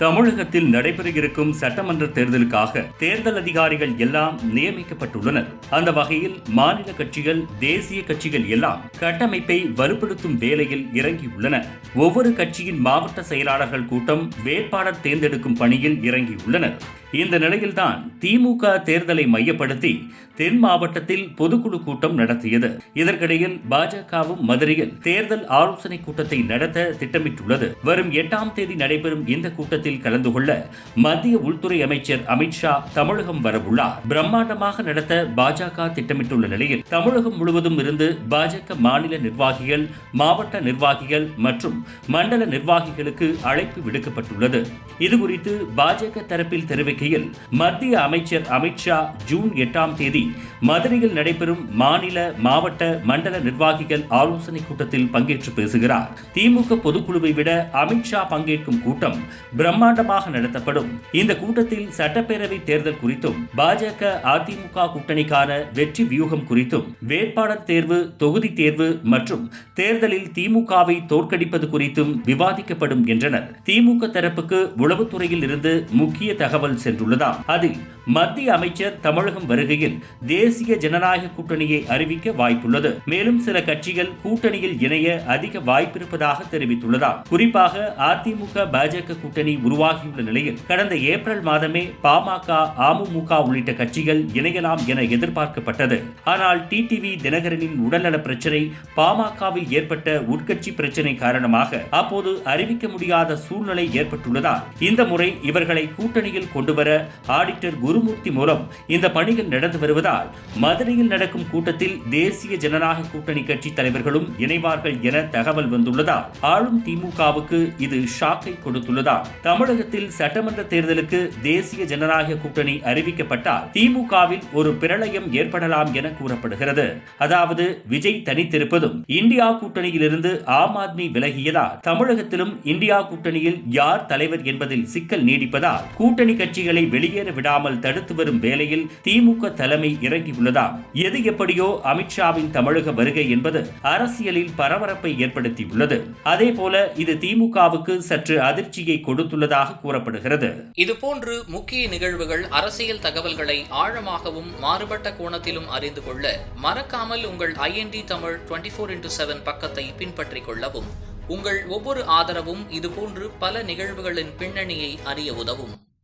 தமிழகத்தில் நடைபெற இருக்கும் சட்டமன்ற தேர்தலுக்காக தேர்தல் அதிகாரிகள் எல்லாம் நியமிக்கப்பட்டுள்ளனர். அந்த வகையில் மாநில கட்சிகள் தேசிய கட்சிகள் எல்லாம் கட்டமைப்பை வலுப்படுத்தும் வேலையில் இறங்கியுள்ளன. ஒவ்வொரு கட்சியின் மாவட்ட செயலாளர்கள் கூட்டம் வேட்பாளர் தேர்ந்தெடுக்கும் பணியில் இறங்கியுள்ளனர். இந்த நிலையில்தான் திமுக தேர்தலை மையப்படுத்தி தென் மாவட்டத்தில் பொதுக்குழு கூட்டம் நடத்தியது. இதற்கிடையில் பாஜகவும் மதுரையில் தேர்தல் ஆலோசனை கூட்டத்தை நடத்த திட்டமிட்டுள்ளது. வரும் எட்டாம் தேதி நடைபெறும் இந்த கூட்டத்தில் கலந்து கொள்ள மத்திய உள்துறை அமைச்சர் அமித்ஷா தமிழகம் வரவுள்ளார். பிரம்மாண்டமாக நடத்த பாஜக திட்டமிட்டுள்ள நிலையில் தமிழகம் முழுவதும் இருந்து பாஜக மாநில நிர்வாகிகள் மாவட்ட நிர்வாகிகள் மற்றும் மண்டல நிர்வாகிகளுக்கு அழைப்பு விடுக்கப்பட்டுள்ளது. இதுகுறித்து பாஜக தரப்பில் தெரிவிக்க தெரிவிக்கையில் மத்திய அமைச்சர் அமித்ஷா ஜூன் எட்டாம் தேதி மதுரையில் நடைபெறும் மாநில மாவட்ட மண்டல நிர்வாகிகள் ஆலோசனை கூட்டத்தில் பங்கேற்று பேசுகிறார். திமுக பொதுக்குழுவை விட அமித்ஷா பங்கேற்கும் கூட்டம் பிரம்மாண்டமாக நடத்தப்படும். இந்த கூட்டத்தில் சட்டப்பேரவை தேர்தல் குறித்தும் பாஜக அதிமுக கூட்டணிக்கான வெற்றி வியூகம் குறித்தும் வேட்பாளர் தேர்வு தொகுதி தேர்வு மற்றும் தேர்தலில் திமுகவை தோற்கடிப்பது குறித்தும் விவாதிக்கப்படும் என்றனர். திமுக தரப்புக்கு உளவுத்துறையில் இருந்து முக்கிய தகவல் சென்றுள்ளதாம். அதில் மத்திய அமைச்சர் தமிழகம் வருகையில் தேசிய ஜனநாயக கூட்டணியை அறிவிக்க வாய்ப்புள்ளது. மேலும் சில கட்சிகள் கூட்டணியில் இணைய அதிக வாய்ப்பிருப்பதாக தெரிவித்துள்ளதாம். குறிப்பாக அதிமுக பாஜக கூட்டணி உருவாகியுள்ள நிலையில் கடந்த ஏப்ரல் மாதமே பாமக அமமுக உள்ளிட்ட கட்சிகள் இணையலாம் என எதிர்பார்க்கப்பட்டது. ஆனால் டிடிவி தினகரனின் உடல்நல பிரச்சனை பாமகவில் ஏற்பட்ட உட்கட்சி பிரச்சனை காரணமாக அப்போது அறிவிக்க முடியாத சூழ்நிலை ஏற்பட்டுள்ளதால் இந்த முறை இவர்களை கூட்டணியில் கொண்டு கொண்டுவர ஆடிட்டர் குருமூர்த்தி மூலம் இந்த பணிகள் நடந்து வருவதால் மதுரையில் நடக்கும் கூட்டத்தில் தேசிய ஜனநாயக கூட்டணி கட்சி தலைவர்களும் இணைவார்கள் என தகவல் வந்துள்ளதால் ஆளும் திமுகவுக்கு இது ஷாக்கை கொடுத்துள்ளதால் தமிழகத்தில் சட்டமன்ற தேர்தலுக்கு தேசிய ஜனநாயக கூட்டணி அறிவிக்கப்பட்டால் திமுகவில் ஒரு பிரளயம் ஏற்படலாம் என கூறப்படுகிறது. அதாவது விஜய் தனித்திருப்பதும் இந்தியா கூட்டணியிலிருந்து ஆம் ஆத்மி விலகியதால் தமிழகத்திலும் இந்தியா கூட்டணியில் யார் தலைவர் என்பதில் சிக்கல் நீடிப்பதால் கூட்டணி கட்சிகள் வெளியேற விடாமல் தடுத்து வரும் வேளையில் திமுக தலைமை இறங்கியுள்ளதாம் எது எப்படியோ அமித்ஷாவின் தமிழக வருகை என்பது அரசியலில் பரபரப்பை ஏற்படுத்தியுள்ளது. அதேபோல இது திமுகவுக்கு சற்று அதிர்ச்சியை கொடுத்துள்ளதாக கூறப்படுகிறது. இதுபோன்று முக்கிய நிகழ்வுகள் அரசியல் தகவல்களை ஆழமாகவும் மாறுபட்ட கோணத்திலும் அறிந்து கொள்ள மறக்காமல் உங்கள் IND Tamil twenty four into seven பக்கத்தை பின்பற்றிக் கொள்ளவும். உங்கள் ஒவ்வொரு ஆதரவும் இதுபோன்று பல நிகழ்வுகளின் பின்னணியை அறிய உதவும்.